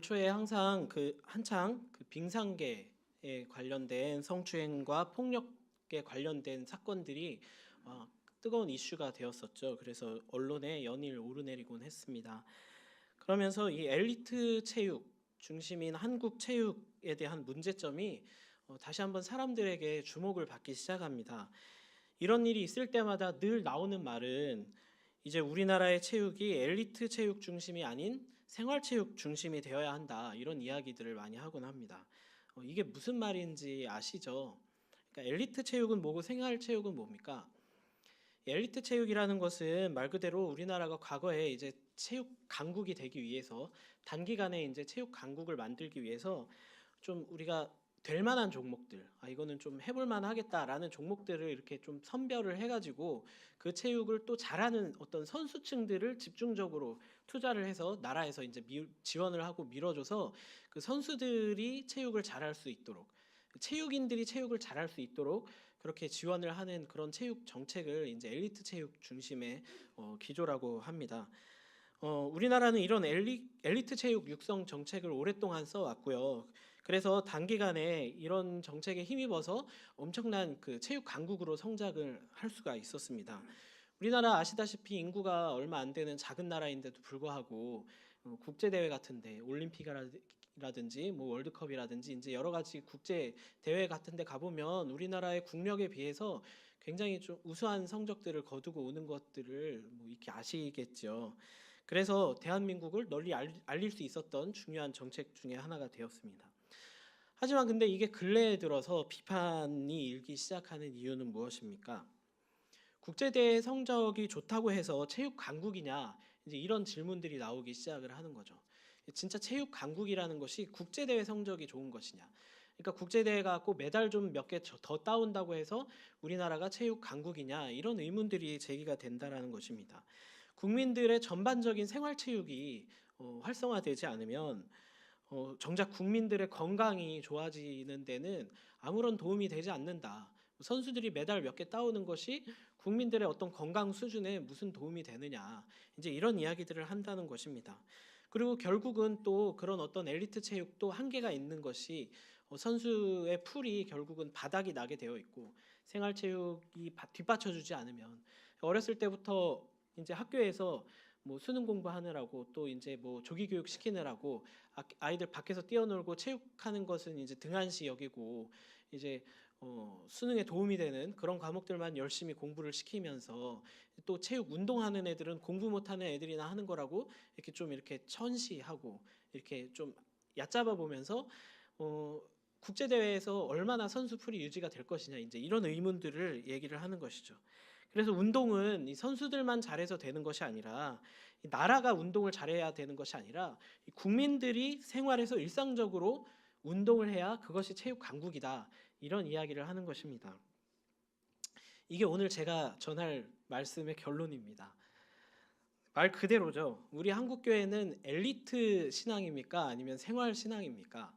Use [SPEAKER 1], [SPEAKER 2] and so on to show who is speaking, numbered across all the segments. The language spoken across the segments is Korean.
[SPEAKER 1] 초에 항상 그 한창 그 빙상계에 관련된 성추행과 폭력에 관련된 사건들이 어, 뜨거운 이슈가 되었었죠. 그래서 언론에 연일 오르내리곤 했습니다. 그러면서 이 엘리트 체육 중심인 한국 체육에 대한 문제점이 어, 다시 한번 사람들에게 주목을 받기 시작합니다. 이런 일이 있을 때마다 늘 나오는 말은 이제 우리나라의 체육이 엘리트 체육 중심이 아닌 생활 체육 중심이 되어야 한다 이런 이야기들을 많이 하곤 합니다. 어, 이게 무슨 말인지 아시죠? 그러니까 엘리트 체육은 뭐고 생활 체육은 뭡니까? 엘리트 체육이라는 것은 말 그대로 우리나라가 과거에 이제 체육 강국이 되기 위해서 단기간에 이제 체육 강국을 만들기 위해서 좀 우리가 될 만한 종목들, 아 이거는 좀 해볼 만하겠다라는 종목들을 이렇게 좀 선별을 해가지고 그 체육을 또 잘하는 어떤 선수층들을 집중적으로 투자를 해서 나라에서 이제 미- 지원을 하고 밀어줘서 그 선수들이 체육을 잘할 수 있도록 체육인들이 체육을 잘할 수 있도록 그렇게 지원을 하는 그런 체육 정책을 이제 엘리트 체육 중심의 어, 기조라고 합니다. 어, 우리나라는 이런 엘리, 엘리트 체육 육성 정책을 오랫동안 써왔고요. 그래서 단기간에 이런 정책에 힘입어서 엄청난 그 체육 강국으로 성장을 할 수가 있었습니다. 우리나라 아시다시피 인구가 얼마 안 되는 작은 나라인데도 불구하고 어, 국제 대회 같은데 올림픽이라든지 뭐 월드컵이라든지 이제 여러 가지 국제 대회 같은데 가보면 우리나라의 국력에 비해서 굉장히 좀 우수한 성적들을 거두고 오는 것들을 뭐 이렇게 아시겠죠. 그래서 대한민국을 널리 알- 알릴 수 있었던 중요한 정책 중에 하나가 되었습니다. 하지만 근데 이게 근래에 들어서 비판이 일기 시작하는 이유는 무엇입니까? 국제대회 성적이 좋다고 해서 체육 강국이냐 이제 이런 질문들이 나오기 시작을 하는 거죠. 진짜 체육 강국이라는 것이 국제대회 성적이 좋은 것이냐? 그러니까 국제대회가 꼭 메달 좀 몇 개 더 따온다고 해서 우리나라가 체육 강국이냐 이런 의문들이 제기가 된다라는 것입니다. 국민들의 전반적인 생활체육이 어, 활성화되지 않으면 어, 정작 국민들의 건강이 좋아지는 데는 아무런 도움이 되지 않는다. 선수들이 메달 몇 개 따오는 것이 국민들의 어떤 건강 수준에 무슨 도움이 되느냐. 이제 이런 이야기들을 한다는 것입니다. 그리고 결국은 또 그런 어떤 엘리트 체육도 한계가 있는 것이 어, 선수의 풀이 결국은 바닥이 나게 되어 있고 생활 체육이 바- 뒷받쳐주지 않으면 어렸을 때부터 이제 학교에서 뭐 수능 공부하느라고 또 이제 뭐 조기 교육 시키느라고 아- 아이들 밖에서 뛰어놀고 체육하는 것은 이제 등한시 여기고 이제 어, 수능에 도움이 되는 그런 과목들만 열심히 공부를 시키면서 또 체육 운동하는 애들은 공부 못하는 애들이나 하는 거라고 이렇게 좀 이렇게 천시하고 이렇게 좀 얕잡아 보면서 어, 국제 대회에서 얼마나 선수 풀이 유지가 될 것이냐 이제 이런 의문들을 얘기를 하는 것이죠. 그래서 운동은 이 선수들만 잘해서 되는 것이 아니라 이 나라가 운동을 잘해야 되는 것이 아니라 이 국민들이 생활에서 일상적으로 운동을 해야 그것이 체육 강국이다 이런 이야기를 하는 것입니다. 이게 오늘 제가 전할 말씀의 결론입니다. 말 그대로죠. 우리 한국 교회는 엘리트 신앙입니까? 아니면 생활 신앙입니까?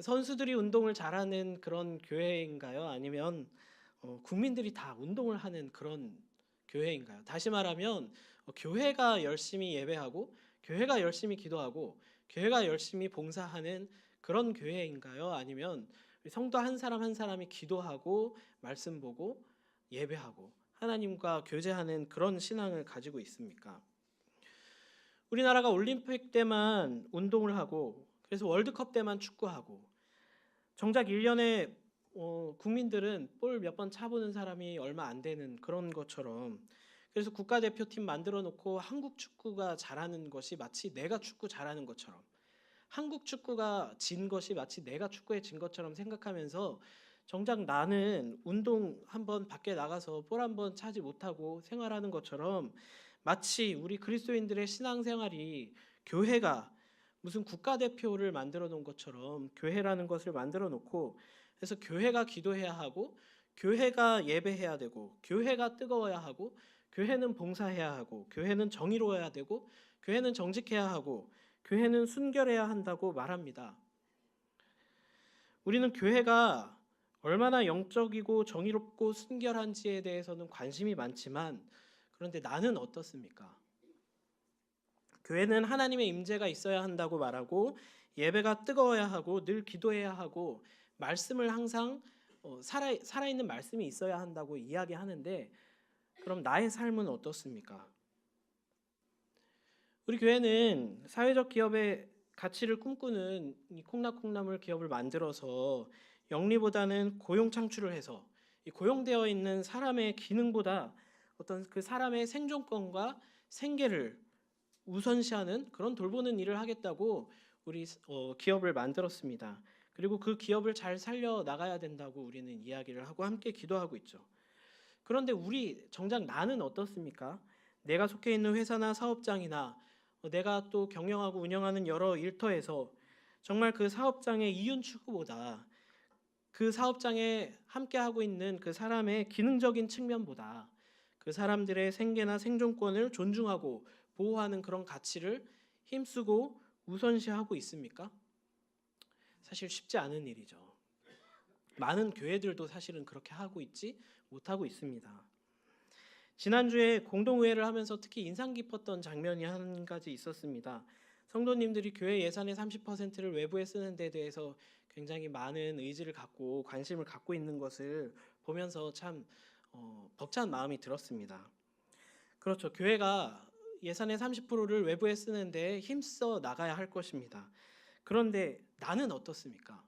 [SPEAKER 1] 선수들이 운동을 잘하는 그런 교회인가요? 아니면 어, 국민들이 다 운동을 하는 그런 교회인가요? 다시 말하면 어, 교회가 열심히 예배하고 교회가 열심히 기도하고 교회가 열심히 봉사하는 그런 교회인가요? 아니면 성도 한 사람 한 사람이 기도하고 말씀 보고 예배하고 하나님과 교제하는 그런 신앙을 가지고 있습니까? 우리나라가 올림픽 때만 운동을 하고 그래서 월드컵 때만 축구하고 정작 1년에 어, 국민들은 볼 몇 번 차보는 사람이 얼마 안 되는 그런 것처럼 그래서 국가대표팀 만들어 놓고 한국 축구가 잘하는 것이 마치 내가 축구 잘하는 것처럼 한국 축구가 진 것이 마치 내가 축구에 진 것처럼 생각하면서 정작 나는 운동 한번 밖에 나가서 볼 한번 차지 못하고 생활하는 것처럼 마치 우리 그리스도인들의 신앙생활이 교회가 무슨 국가대표를 만들어 놓은 것처럼 교회라는 것을 만들어 놓고 그래서 교회가 기도해야 하고 교회가 예배해야 되고 교회가 뜨거워야 하고 교회는 봉사해야 하고 교회는 정의로워야 되고 교회는 정직해야 하고 교회는 순결해야 한다고 말합니다. 우리는 교회가 얼마나 영적이고 정의롭고 순결한지에 대해서는 관심이 많지만 그런데 나는 어떻습니까? 교회는 하나님의 임재가 있어야 한다고 말하고 예배가 뜨거워야 하고 늘 기도해야 하고 말씀을 항상 어, 살아 살아 있는 말씀이 있어야 한다고 이야기하는데 그럼 나의 삶은 어떻습니까? 우리 교회는 사회적 기업의 가치를 꿈꾸는 이 콩나콩나물 기업을 만들어서 영리보다는 고용 창출을 해서 이 고용되어 있는 사람의 기능보다 어떤 그 사람의 생존권과 생계를 우선시하는 그런 돌보는 일을 하겠다고 우리 어, 기업을 만들었습니다. 그리고 그 기업을 잘 살려 나가야 된다고 우리는 이야기를 하고 함께 기도하고 있죠. 그런데 우리 정작 나는 어떻습니까? 내가 속해 있는 회사나 사업장이나 어, 내가 또 경영하고 운영하는 여러 일터에서 정말 그 사업장의 이윤 추구보다 그 사업장에 함께 하고 있는 그 사람의 기능적인 측면보다 그 사람들의 생계나 생존권을 존중하고 보호하는 그런 가치를 힘쓰고 우선시하고 있습니까? 사실 쉽지 않은 일이죠. 많은 교회들도 사실은 그렇게 하고 있지 못하고 있습니다. 지난주에 공동의회를 하면서 특히 인상 깊었던 장면이 한 가지 있었습니다. 성도님들이 교회 예산의 30%를 외부에 쓰는 데 대해서 굉장히 많은 의지를 갖고 관심을 갖고 있는 것을 보면서 참 어, 벅찬 마음이 들었습니다. 그렇죠. 교회가 예산의 30%를 외부에 쓰는데 힘써 나가야 할 것입니다. 그런데 나는 어떻습니까?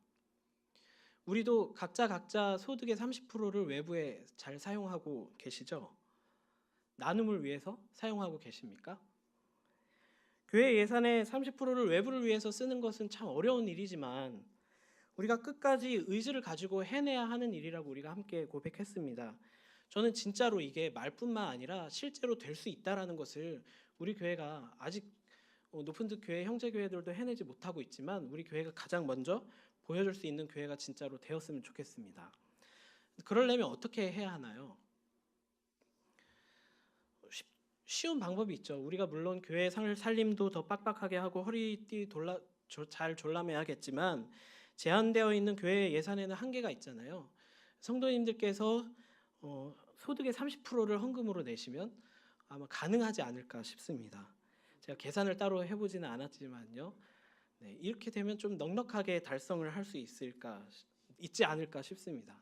[SPEAKER 1] 우리도 각자 각자 소득의 30%를 외부에 잘 사용하고 계시죠? 나눔을 위해서 사용하고 계십니까? 교회 예산의 30%를 외부를 위해서 쓰는 것은 참 어려운 일이지만 우리가 끝까지 의지를 가지고 해내야 하는 일이라고 우리가 함께 고백했습니다. 저는 진짜로 이게 말뿐만 아니라 실제로 될 수 있다라는 것을 우리 교회가 아직 어, 높은 듯 교회 형제 교회들도 해내지 못하고 있지만 우리 교회가 가장 먼저 보여줄 수 있는 교회가 진짜로 되었으면 좋겠습니다. 그러려면 어떻게 해야 하나요? 쉽- 쉬운 방법이 있죠. 우리가 물론 교회 살- 살림도 더 빡빡하게 하고 허리띠 돌라 조- 잘 졸라매야겠지만 제한되어 있는 교회 예산에는 한계가 있잖아요. 성도님들께서 어, 소득의 30%를 헌금으로 내시면 아마 가능하지 않을까 싶습니다. 제가 계산을 따로 해보지는 않았지만요. 네, 이렇게 되면 좀 넉넉하게 달성을 할 수 있을까 있지 않을까 싶습니다.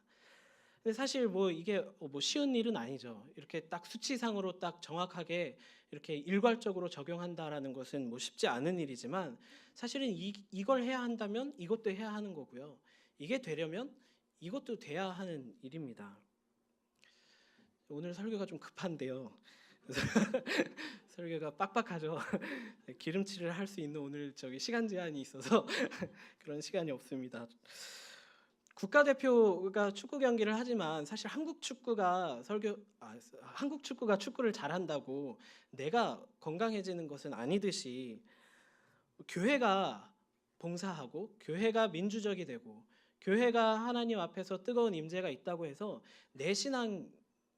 [SPEAKER 1] 근데 사실 뭐 이게 어, 뭐 쉬운 일은 아니죠. 이렇게 딱 수치상으로 딱 정확하게 이렇게 일괄적으로 적용한다라는 것은 뭐 쉽지 않은 일이지만 사실은 이, 이걸 해야 한다면 이것도 해야 하는 거고요. 이게 되려면 이것도 돼야 하는 일입니다. 오늘 설교가 좀 급한데요. 설교가 빡빡하죠. 기름칠을 할 수 있는 오늘 저기 시간 제한이 있어서 그런 시간이 없습니다. 국가대표가 축구 경기를 하지만 사실 한국 축구가 설교 아, 한국 축구가 축구를 잘한다고 내가 건강해지는 것은 아니듯이 교회가 봉사하고 교회가 민주적이 되고 교회가 하나님 앞에서 뜨거운 임재가 있다고 해서 내 신앙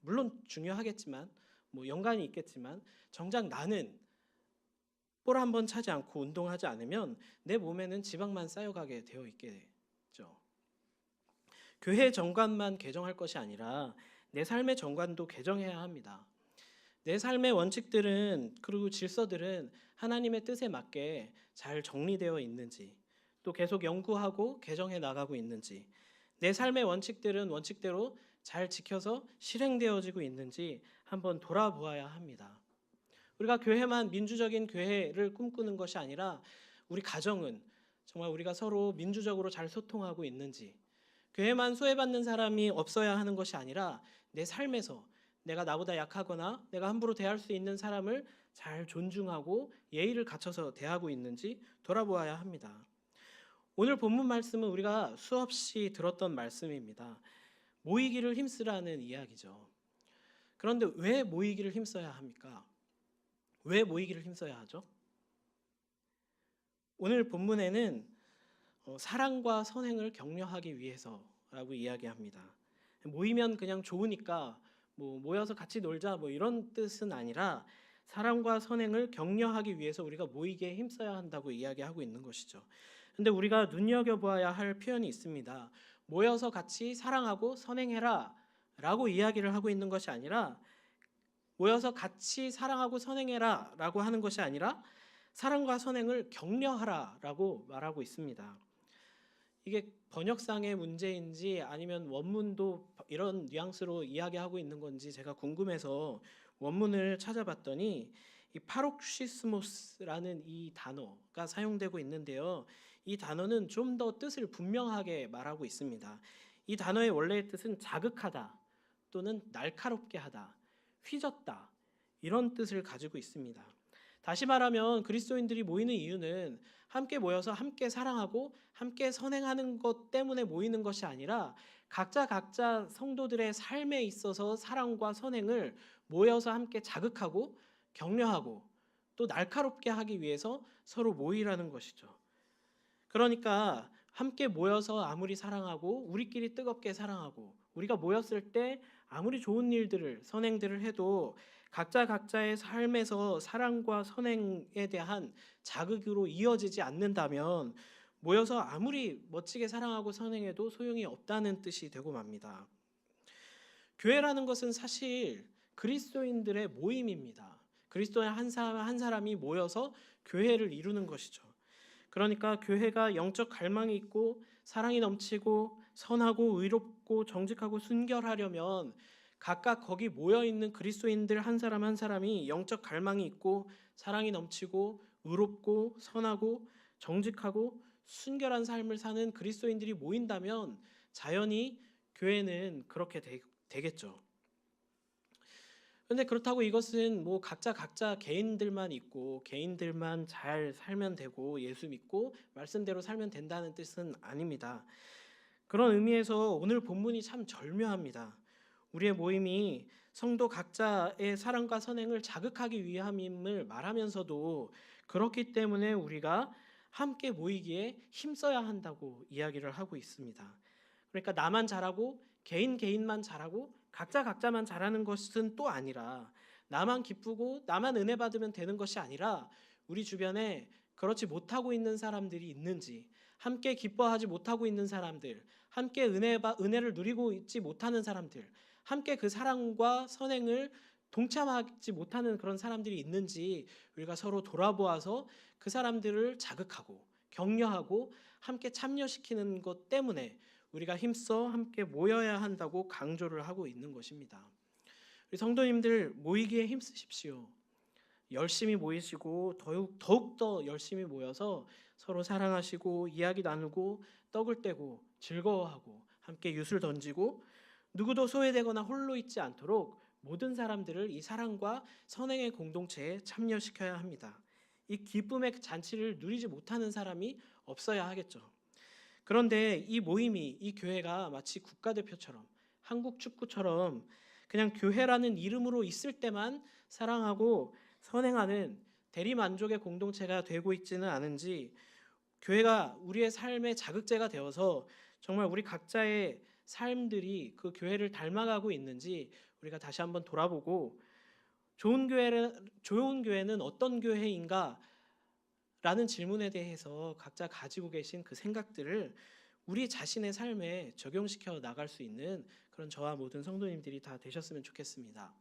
[SPEAKER 1] 물론 중요하겠지만 뭐 연관이 있겠지만 정작 나는 볼 한 번 차지 않고 운동하지 않으면 내 몸에는 지방만 쌓여가게 되어 있겠죠. 교회 정관만 개정할 것이 아니라 내 삶의 정관도 개정해야 합니다. 내 삶의 원칙들은 그리고 질서들은 하나님의 뜻에 맞게 잘 정리되어 있는지 또 계속 연구하고 개정해 나가고 있는지 내 삶의 원칙들은 원칙대로 잘 지켜서 실행되어지고 있는지 한번 돌아보아야 합니다. 우리가 교회만 민주적인 교회를 꿈꾸는 것이 아니라 우리 가정은 정말 우리가 서로 민주적으로 잘 소통하고 있는지 교회만 소외받는 사람이 없어야 하는 것이 아니라 내 삶에서 내가 나보다 약하거나 내가 함부로 대할 수 있는 사람을 잘 존중하고 예의를 갖춰서 대하고 있는지 돌아보아야 합니다. 오늘 본문 말씀은 우리가 수없이 들었던 말씀입니다. 모이기를 힘쓰라는 이야기죠. 그런데 왜 모이기를 힘써야 합니까? 왜 모이기를 힘써야 하죠? 오늘 본문에는 어, 사랑과 선행을 격려하기 위해서라고 이야기합니다. 모이면 그냥 좋으니까 뭐 모여서 같이 놀자 뭐 이런 뜻은 아니라 사랑과 선행을 격려하기 위해서 우리가 모이게 힘써야 한다고 이야기하고 있는 것이죠. 근데 우리가 눈여겨 보아야 할 표현이 있습니다. 모여서 같이 사랑하고 선행해라 라고 이야기를 하고 있는 것이 아니라 모여서 같이 사랑하고 선행해라 라고 하는 것이 아니라 사랑과 선행을 격려하라 라고 말하고 있습니다. 이게 번역상의 문제인지 아니면 원문도 이런 뉘앙스로 이야기하고 있는 건지 제가 궁금해서 원문을 찾아봤더니 이 파록시스모스라는 이 단어가 사용되고 있는데요. 이 단어는 좀 더 뜻을 분명하게 말하고 있습니다. 이 단어의 원래의 뜻은 자극하다 또는 날카롭게 하다, 휘젓다 이런 뜻을 가지고 있습니다. 다시 말하면 그리스도인들이 모이는 이유는 함께 모여서 함께 사랑하고 함께 선행하는 것 때문에 모이는 것이 아니라 각자 각자 성도들의 삶에 있어서 사랑과 선행을 모여서 함께 자극하고 격려하고 또 날카롭게 하기 위해서 서로 모이라는 것이죠. 그러니까 함께 모여서 아무리 사랑하고 우리끼리 뜨겁게 사랑하고 우리가 모였을 때 아무리 좋은 일들을 선행들을 해도 각자 각자의 삶에서 사랑과 선행에 대한 자극으로 이어지지 않는다면 모여서 아무리 멋지게 사랑하고 선행해도 소용이 없다는 뜻이 되고 맙니다. 교회라는 것은 사실 그리스도인들의 모임입니다. 그리스도의 한 사람 한 사람이 모여서 교회를 이루는 것이죠. 그러니까 교회가 영적 갈망이 있고 사랑이 넘치고 선하고 의롭고 정직하고 순결하려면 각각 거기 모여 있는 그리스도인들 한 사람 한 사람이 영적 갈망이 있고 사랑이 넘치고 의롭고 선하고 정직하고 순결한 삶을 사는 그리스도인들이 모인다면 자연히 교회는 그렇게 되, 되겠죠. 그런데 그렇다고 이것은 뭐 각자 각자 개인들만 있고 개인들만 잘 살면 되고 예수 믿고 말씀대로 살면 된다는 뜻은 아닙니다. 그런 의미에서 오늘 본문이 참 절묘합니다. 우리의 모임이 성도 각자의 사랑과 선행을 자극하기 위함임을 말하면서도 그렇기 때문에 우리가 함께 모이기에 힘써야 한다고 이야기를 하고 있습니다. 그러니까 나만 잘하고 개인 개인만 잘하고 각자 각자만 잘하는 것은 또 아니라 나만 기쁘고 나만 은혜 받으면 되는 것이 아니라 우리 주변에 그렇지 못하고 있는 사람들이 있는지 함께 기뻐하지 못하고 있는 사람들 함께 은혜 은혜를 누리고 있지 못하는 사람들 함께 그 사랑과 선행을 동참하지 못하는 그런 사람들이 있는지 우리가 서로 돌아보아서 그 사람들을 자극하고 격려하고 함께 참여시키는 것 때문에 우리가 힘써 함께 모여야 한다고 강조를 하고 있는 것입니다. 우리 성도님들 모이기에 힘쓰십시오. 열심히 모이시고 더욱 더욱 더 열심히 모여서 서로 사랑하시고 이야기 나누고 떡을 떼고 즐거워하고 함께 유술 던지고 누구도 소외되거나 홀로 있지 않도록 모든 사람들을 이 사랑과 선행의 공동체에 참여시켜야 합니다. 이 기쁨의 잔치를 누리지 못하는 사람이 없어야 하겠죠. 그런데 이 모임이 이 교회가 마치 국가대표처럼 한국 축구처럼 그냥 교회라는 이름으로 있을 때만 사랑하고 선행하는 대리 만족의 공동체가 되고 있지는 않은지 교회가 우리의 삶의 자극제가 되어서 정말 우리 각자의 삶들이 그 교회를 닮아가고 있는지 우리가 다시 한번 돌아보고 좋은 교회는 좋은 교회는 어떤 교회인가? 라는 질문에 대해서 각자 가지고 계신 그 생각들을 우리 자신의 삶에 적용시켜 나갈 수 있는 그런 저와 모든 성도님들이 다 되셨으면 좋겠습니다.